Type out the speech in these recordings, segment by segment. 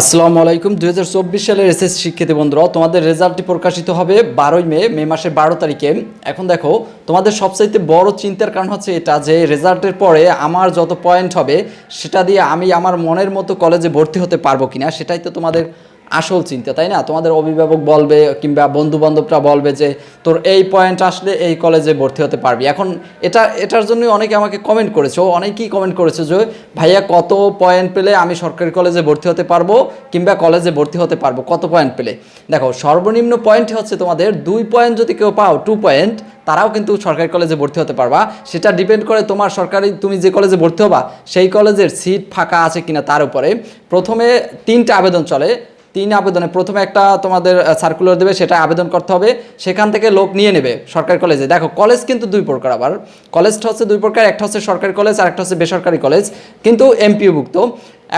আসসালামু আলাইকুম। দু হাজার চব্বিশ সালের এসএস শিক্ষার্থী বন্ধুরা, তোমাদের রেজাল্টটি প্রকাশিত হবে বারোই মে মে মাসের বারো তারিখে। এখন দেখো, তোমাদের সবচাইতে বড় চিন্তার কারণ হচ্ছে এটা যে রেজাল্টের পরে আমার যত পয়েন্ট হবে, সেটা দিয়ে আমি আমার মনের মতো কলেজে ভর্তি হতে পারব কিনা, সেটাই তো তোমাদের আসল চিন্তা, তাই না? তোমাদের অভিভাবক বলবে কিংবা বন্ধু বান্ধবরা বলবে যে, তোর এই পয়েন্ট আসলে এই কলেজে ভর্তি হতে পারবি। এখন এটা, এটার জন্যই অনেকে আমাকে কমেন্ট করেছে, ও অনেকেই কমেন্ট করেছে যে, ভাইয়া, কত পয়েন্ট পেলে আমি সরকারি কলেজে ভর্তি হতে পারব কিংবা কলেজে ভর্তি হতে পারব? কত পয়েন্ট পেলে? দেখো, সর্বনিম্ন পয়েন্ট হচ্ছে তোমাদের দুই পয়েন্ট যদি কেউ পাও টু পয়েন্ট তারাও কিন্তু সরকারি কলেজে ভর্তি হতে পারবা। সেটা ডিপেন্ড করে তোমার সরকারি, তুমি যে কলেজে ভর্তি হবা, সেই কলেজের সিট ফাঁকা আছে কিনা তার উপরে। প্রথমে তিনটা আবেদন চলে। তিন আবেদনে প্রথমে একটা তোমাদের সার্কুলার দেবে, সেটা আবেদন করতে হবে, সেখান থেকে লোক নিয়ে নেবে সরকারি কলেজে দেখো কলেজ কিন্তু দুই প্রকার আবার। কলেজটা হচ্ছে দুই প্রকার, একটা হচ্ছে সরকারি কলেজ আর একটা হচ্ছে বেসরকারি কলেজ কিন্তু এমপিওভুক্ত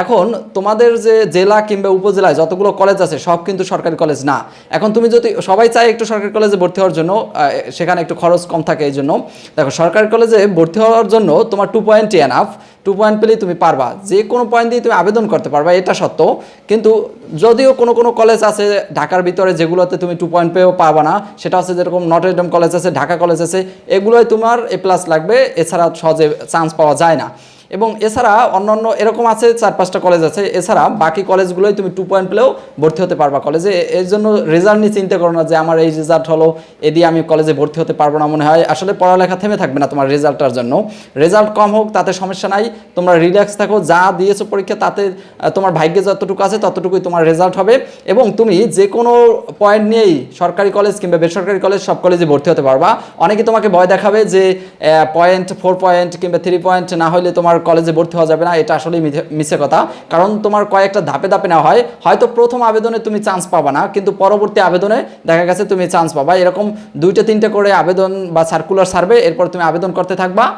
এখন তোমাদের যে জেলা কিংবা উপজেলায় যতগুলো কলেজ আছে, সব কিন্তু সরকারি কলেজ না। এখন তুমি যদি, সবাই চায় একটু সরকারি কলেজে ভর্তি হওয়ার জন্য সেখানে একটু খরচ কম থাকে এই জন্য। দেখো, সরকারি কলেজে ভর্তি হওয়ার জন্য তোমার two point enough two point পেলেই তুমি পারবা। যে কোনো পয়েন্ট দিয়ে তুমি আবেদন করতে পারবা, এটা সত্য। কিন্তু যদিও কোনো কোনো কলেজ আছে, ঢাকার ভিতরে যেগুলোতে তুমি টু পয়েন্ট পেয়েও পাবা না, সেটা হচ্ছে যেরকম নটরডেম কলেজ আছে ঢাকা কলেজ আছে, এগুলোয় তোমার এ প্লাস লাগবে, এছাড়া সহজে চান্স পাওয়া যায় না। এবং এছাড়া অন্যান্য এরকম আছে, চার পাঁচটা কলেজ আছে। এছাড়া বাকি কলেজগুলোই তুমি টু পয়েন্ট পেলেও ভর্তি হতে পারবা কলেজে এর জন্য রেজাল্ট নিয়ে চিন্তা করো না যে আমার এই রেজাল্ট হলো, এ দিয়ে আমি কলেজে ভর্তি হতে পারব না মনে হয়। আসলে পড়ালেখা থেমে থাকবে না তোমার রেজাল্টটার জন্য। রেজাল্ট কম হোক, তাতে সমস্যা নাই। তোমরা রিল্যাক্স থাকো, যা দিয়েছ পরীক্ষা, তাতে তোমার ভাগ্যে যতটুকু আছে, ততটুকুই তোমার রেজাল্ট হবে। এবং তুমি যে কোনো পয়েন্ট নিয়েই সরকারি কলেজ কিংবা বেসরকারি কলেজ সব কলেজে ভর্তি হতে পারবা। অনেকে তোমাকে ভয় দেখাবে যে পয়েন্ট ফোর পয়েন্ট কিংবা থ্রি পয়েন্ট না হলে তোমার কলেজে ভর্তি হওয়া যাবে না, এটা মিথ্যে- মিথ্যে কথা। কারণ তোমার কয়েকটা ধাপে ধাপে নেওয়া হয়, হয়তো প্রথম আবেদনে তুমি চান্স পাবা না, কিন্তু পরবর্তী আবেদনে দেখা গেছে তুমি চান্স পাবা। এরকম দুইটা, তিনটে করে আবেদন বা সার্কুলার সার্ভে এরপর তুমি আবেদন করতে থাকবা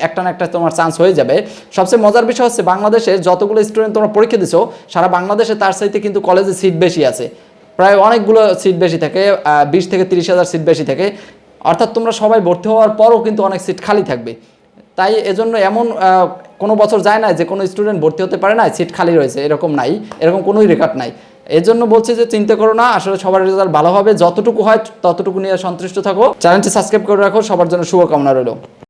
একটা না একটা তোমার চান্স হয়ে যাবে। সবচেয়ে মজার বিষয় হচ্ছে বাংলাদেশে যতগুলো স্টুডেন্ট তোমরা পরীক্ষা দিছো, সারা বাংলাদেশে তার চাইতে কিন্তু কলেজে সিট বেশি আছে। প্রায় অনেকগুলো সিট বেশি থাকে বিশ থেকে তিরিশ হাজার সিট বেশি থাকে। অর্থাৎ তোমরা সবাই ভর্তি হওয়ার পরও কিন্তু অনেক সিট খালি থাকবে। তাই এজন্য এমন কোনো বছর যায় না যে কোনো স্টুডেন্ট ভর্তি হতে পারে না সিট খালি রয়েছে, এরকম নাই, এরকম কোনোই রেকর্ড নাই। এর জন্য বলছি যে চিন্তা করো না, আসলে সবার রেজাল্ট ভালো হবে, যতটুকু হয় ততটুকু নিয়ে সন্তুষ্ট থাকো। চ্যানেলটি সাবস্ক্রাইব করে রাখো, সবার জন্য শুভকামনা রইল।